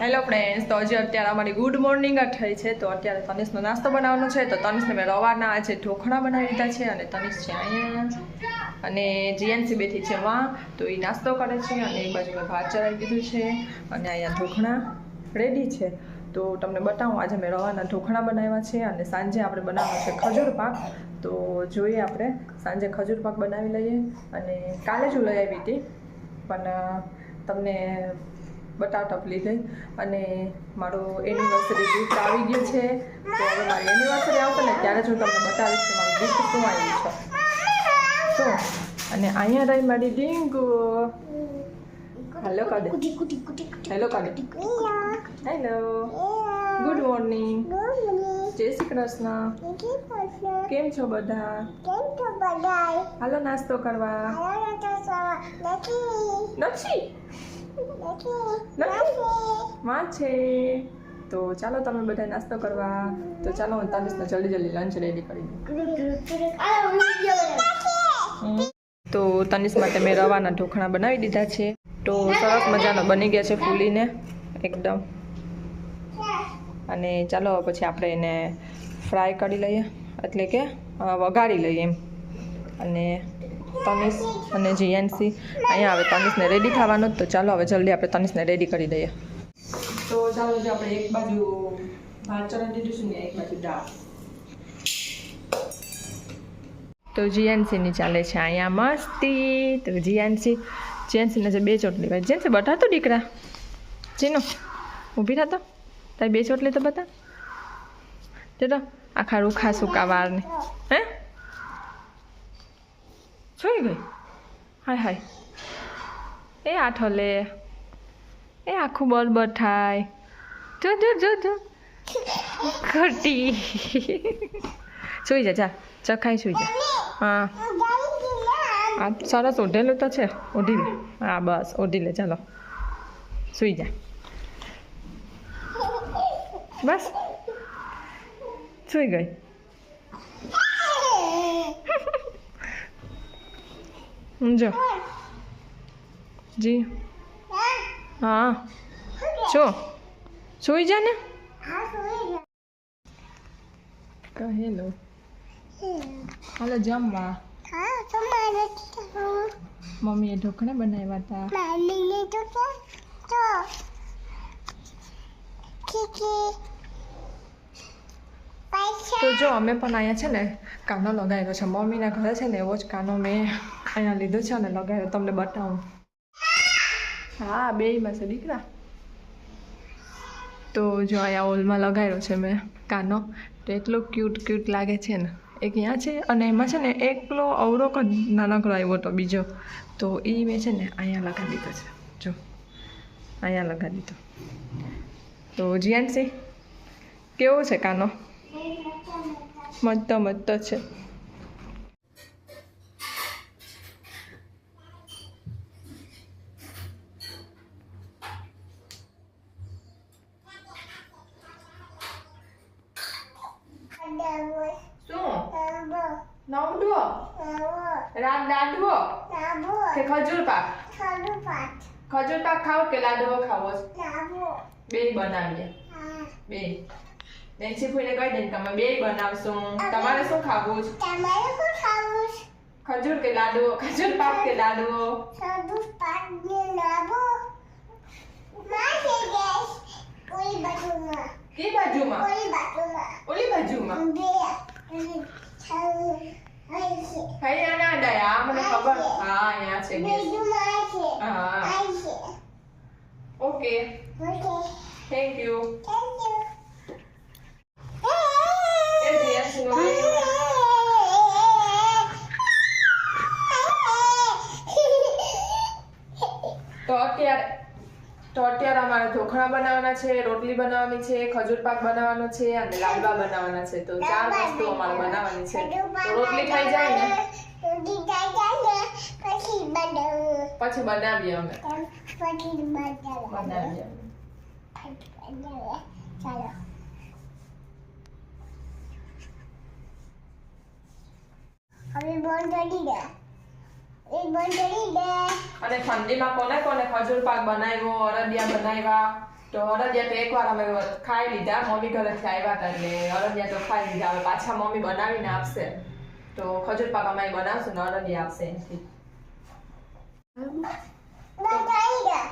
Hello friends તો હજી અત્યારે અમારી ગુડ મોર્નિંગ જ થઈ છે. તો અત્યારે તનિષનો નાસ્તો બનાવવાનો છે. તો તનિષને મેં રવાના આજે ઢોકળા બનાવી દીધા છે અને તનિષ છે અહીંયા. અને જીએનસી બેઠી છે વાં તો એ નાસ્તો કરે છે અને એક બાજુ મેં ભાત ચડાવી દીધું છે. અને અહીંયા ઢોખણા રેડી છે. તો તમને બતાવું, આજે મેં રવાના ઢોખણા બનાવ્યા છે અને સાંજે આપણે બનાવવાનો છે ખજૂર પાક. તો જોઈએ આપણે, સાંજે ખજૂર પાક બનાવી લઈએ. અને કાલે જ હું લઈ આવી હતી. પણ તમને બટાટા ભૂલી ગઈ અને મારું એનિવર્સરી ગિફ્ટ આવી ગયું છે. તો હવે મારી એનિવર્સરી આવશે ને ત્યારે જ હું તમને બતાવીશ કે મારું ગિફ્ટ શું આવ્યું છે. તો અને અહીંયા રહી મારી Dingu hello cuti. Hello Hello. Hello good morning Jai Shri Krishna. કેમ છો બધા? કેમ છો બધા હાલો નાસ્તો કરવા. નથી. માં છે. તો ચાલો તમે બધા નાસ્તો કરવા. તો ચાલો હું તનિષને જલ્દી જલ્દી લંચ રેડી કરી તો તનિષ માટે મેં રવાના ઢોકળા બનાવી દીધા છે. તો સરસ મજાનો બની ગયા છે ફૂલીને એકદમ. અને ચાલો પછી આપણે એને ફ્રાય કરી લઈએ. એટલે કે વઘારી લઈએ એમ. અને તનિષ અને જીએનસી અહીંયા આવે તનિષને રેડી થવાનું તો ચાલો હવે જલ્દી આપણે તનિષને રેડી કરી દઈએ. તો ચાલો જે આપણે એક બાજુ ભાત દીધું છે ને એક બાજુ દાળ. તો જીએનસીની ચાલે છે અહીંયા મસ્તી. તો જીએનસી જીએનસીને છે બે ચોટલી ભાઈ જીએનસી બતા તો દીકરા? જીનો? ઊભી થતો તારી બે ચોટલી તો બતા. જો આખા રૂખા સૂકા વાળને હે જોઈ ગઈ હાય હાય એ આઠો લે એ આખું બરબર થાય જો જો જો જો ખોટી સુઈ જા જા ચખાઈ સુઈ જા હા આ સરસ ઓઢેલું તો છે ઓઢી લે હા બસ ઓઢી લે ચાલો સુઈ જા બસ સુઈ ગઈ જો. જી હા. છો. સુઈ જા ને. કહેલો. હાલો, જમવા. મમ્મીએ ઢોકળા બનાવ્યા હતા તો જો, અમે પણ અહીંયા છે ને, કાનો લગાવ્યો છે. મમ્મીના ઘરે છે ને, એવો જ કાનો મેં અહીંયા લીધો છે અને લગાવ્યો તમને બતાવું. હા, બેયમાં છે દીકરા. તો જો અહીંયા ઓલમાં લગાવ્યો છે મેં કાનો. તો એટલો ક્યુટ ક્યુટ લાગે છે ને. એક અહીંયા છે અને એમાં છે ને એકલો અવરોક જ નાનકડો આવ્યો હતો બીજો. તો એ મેં છે ને અહીંયા લગાવી દીધો છે. જો, અહીંયા લગાવી દીધો. તો જીયાનસી, કેવો છે કાનો? મસ્ત મસ્ત છે. શું નવડો રાત લાડવો કે ખજૂર પાક? ખજૂર પાક ખાવ કે લાડવો ખાવો? બે બનાવીએ. બે. નેન્સી ફૂઈને કહી દે તમે બે બનાવશું. તમારે શું ખાવું છે? ખજૂર કે લાડવો? ખજૂર પાક કે લાડવો? કે બાજુમાં ઓલી બાજુમાં અહીંયા ના ડાય આ મને ખબર હા અહીંયા છે ગેસ હા ઓકે થેન્ક યુ એ જીએસનો તો અત્યારે તો અત્યારે અમારે ઢોકળા બનાવવાના છે રોટલી બનાવવાની છે ખજૂર પાક બનાવવાનો છે અને લાડવા બનાવવાના છે. તો ચાર વસ્તુ અમારે બનાવવાની છે. તો રોટલી થઈ જાય ને? પછી બનાવીએ અમે. બનાવીએ અમે. ચાલો. હવે બોલ કરી દે. એ બંધરી બે અને ઠંડીમાં કોને કોને ખજૂર પાક બનાવ્યો અરડિયા બનાવ્યા? તો અરડિયા તો એકવાર અમે ખાઈ લીધા. મમ્મી ઘરેથી આવ્યા હતા એટલે અરડિયા તો ખાઈ લીધા. હવે પાછા મમ્મી બનાવીને આપશે. તો ખજૂર પાક અમે બનાવશું ને અરડિયા આપશે એનાથી.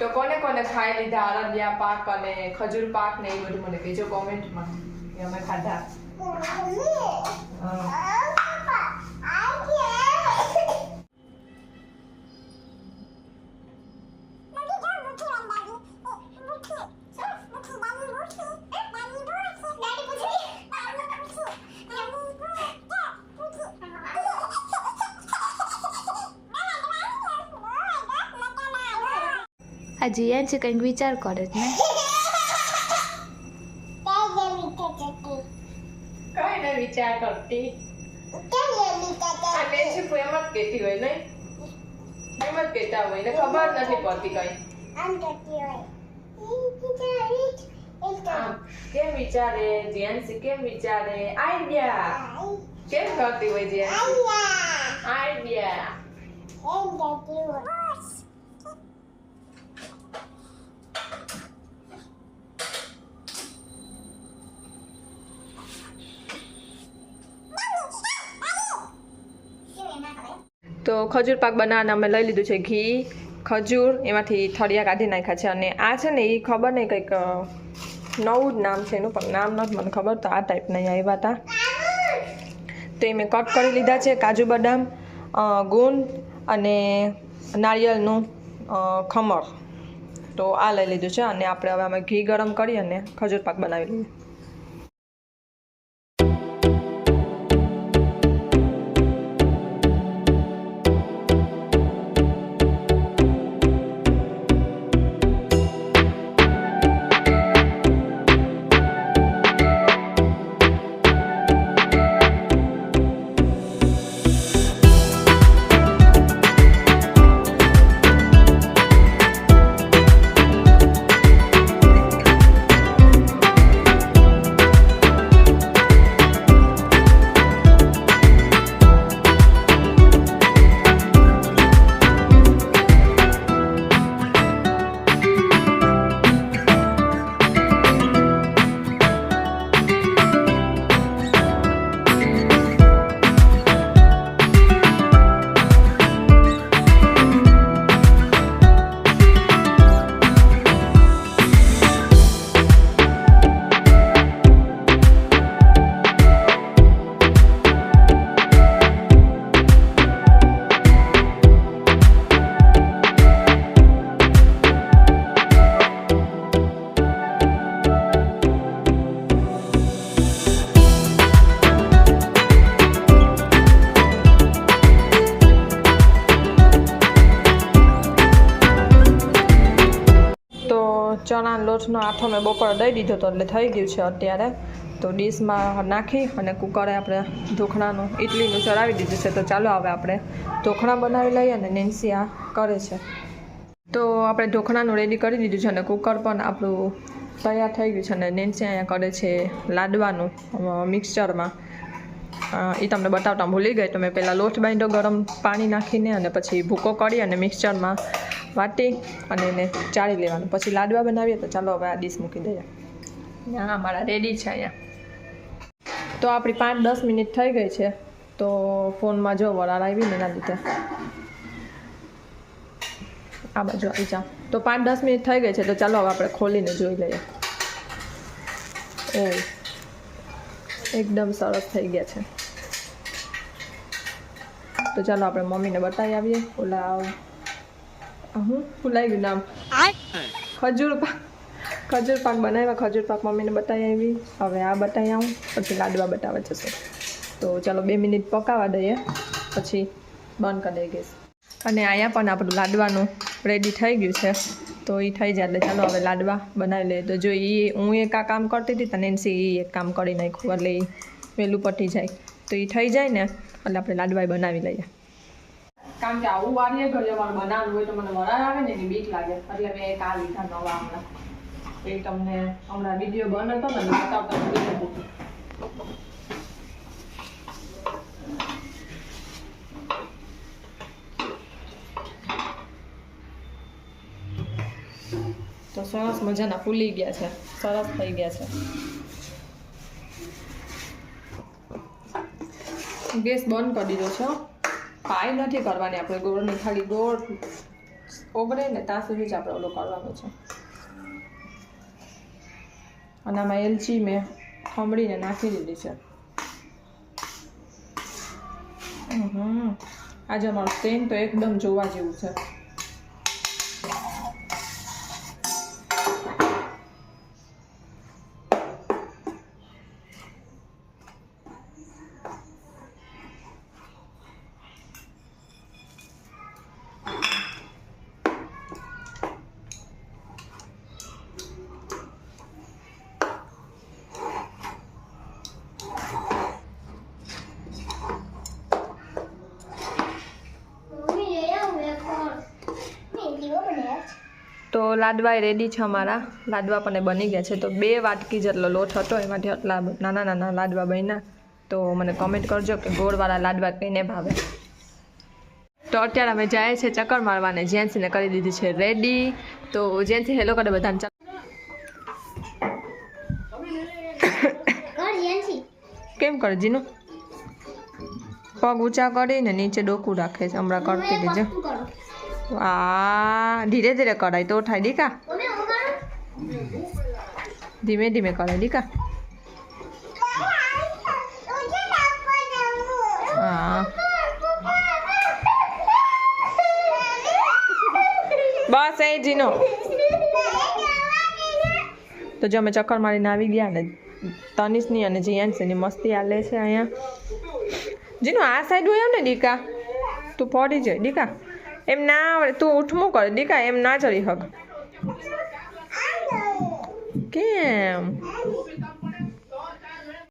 તો કોને કોને ખાઈ લીધા? અરડિયા પાક અને ખજૂર પાક ને એ બધું મને કહેજો કોમેન્ટમાં. અમે ખાધા મમ્મી હા. આ પાપા આ કે આ જીયાન છે કંઈક વિચાર કરે છે ને. વિચાર કરતી. કોઈ એમ જ કહેતી હોય નહીં. એમ જ કહેતા હોય ને ખબર નથી પડતી કઈ. આમ, કેમ વિચારે? જીયાન્સી કેમ વિચારે? આઈડિયા. કેમ કરતી હોય જીયાન્સી? આઈડિયા. તો ખજૂર પાક બનાવવાના અમે લઈ લીધું છે ઘી, ખજૂર, એમાંથી થળિયા કાઢી નાખ્યા છે અને આ છે ને એ ખબર નહીં કંઈક નવું જ નામ છે એનું, પણ નામ નથી મને ખબર, તો આ ટાઈપના નહીં આવ્યા હતા તો એ મેં કટ કરી લીધા છે કાજુ બદામ ગુંદ અને નારિયેળનું ખમર તો આ લઈ લીધું છે અને આપણે હવે અમે ઘી ગરમ કરી અને ખજૂર પાક બનાવી લઈએ. લોટનો આથો મેં બપોરે દઈ દીધો તો એટલે થઈ ગયું છે અત્યારે. તો ડીશમાં નાખી અને કુકરે આપણે ઢોકળાનું ઇડલીનું ચડાવી દીધું છે. તો ચાલો હવે આપણે ઢોકળા બનાવી લઈએ અને નેન્સી આ કરે છે. તો આપણે ઢોકળાનું રેડી કરી દીધું છે અને કુકર પણ આપણું તૈયાર થઈ ગયું છે અને નેન્સી અહીંયા કરે છે લાડવાનું મિક્સચરમાં એ તમને બતાવતા ભૂલી ગઈ. તો મેં પહેલાં લોટ બાંધ્યો ગરમ પાણી નાખીને અને પછી ભૂકો કરી અને મિક્સચરમાં વાટી અને એને ચાળી લેવાનું. પછી લાડવા બનાવીએ તો ચાલો હવે આ ડીશ મૂકી દઈએ. હા મારા રેડી છે અહીંયા. તો આપણી પાંચ દસ મિનિટ થઈ ગઈ છે. તો ફોનમાં જો વરાળ આવી ને એના લીધે. આ બાજુ આવી જાઓ. તો પાંચ દસ મિનિટ થઈ ગઈ છે, તો ચાલો હવે આપણે ખોલીને જોઈ લઈએ. ઓ એકદમ સરસ થઈ ગયા છે. તો ચાલો આપણે મમ્મીને બતાવી આવીએ. ઓલા હું ભૂલાઈ ગયું નામ. ખજૂર પાક. ખજૂર પાક બનાવ્યા ખજૂર પાક મમ્મીને બતાવી આવી. હવે આ બતાવી આવું પછી લાડવા બતાવવા જશે. તો ચાલો બે મિનિટ પકાવવા દઈએ પછી બંધ કરી દઈએ ગેસ. અને અહીંયા પણ આપણું લાડવાનું રેડી થઈ ગયું છે. તો એ થઈ જાય એટલે ચાલો હવે લાડવા બનાવી લઈએ. તો જો એ હું એક આ કામ કરતી હતી તને એનસી એ એક કામ કરી નાખ્યું એટલે એ વહેલું પટી જાય. તો એ થઈ જાય ને એટલે આપણે લાડવા બનાવી લઈએ. કારણ કે આવું વારીએ ઘરે મારે બનાવવું હોય તો મને વરાળ આવે ને એની બીક લાગે. એટલે મેં એક આ લીધા નવા હમણાં. એ તમને હમણાં વીડિયો બંધ હતો ને બતાવતા ભૂલી શકું તો સરસ મજાના ફૂલી ગયા છે. સરસ થઈ ગયા છે. ગેસ બંધ કરી દીધો છો. પાઈ નથી કરવાની આપણે ગોળની ખાલી ગોળ ઓગળે ને ત્યાં સુધી જ આપણે ઓલું કરવાનું છે. અને આમાં એલચી મેં ખમણીને નાખી દીધી છે. હમ. આજે અમારું સ્ટેન તો એકદમ જોવા જેવું છે. તો લાડવા રેડી છે અમારા. લાડવા પણ બની ગયા છે. તો બે વાટકી જેટલો લોટ હતો એમાંથી આટલા નાના નાના લાડવા બન્યા. તો મને કમેન્ટ કરજો કે ગોળવાળા લાડવા કઈને ભાવે. તો અત્યારે અમે જાય છે ચક્કર મારવાને. જેન્સીને કરી દીધી છે રેડી તો જેન્સી હેલો કરે બધાને ચાલો કેમ કરે જીનું? પગ ઊંચા કરીને નીચે ડોકું રાખે છે. હમણાં કરતી દેજો. તું ધીરે ધીરે કરાય તો થાય દીકા ધીમે ધીમે કરાય દીકા હા. બસ, એ જીનો તો જો અમે ચક્કર મારીને આવી ગયા ને, તનિષની અને જીયાનસીની મસ્તી આલે છે અહીંયા. જીનો આ સાઈડ હોય ને દીકા તું પડી જાય દીકા એમ ના આવડે. તું ઉઠમું કર. દીકા એમ ના ચડી હક. કેમ?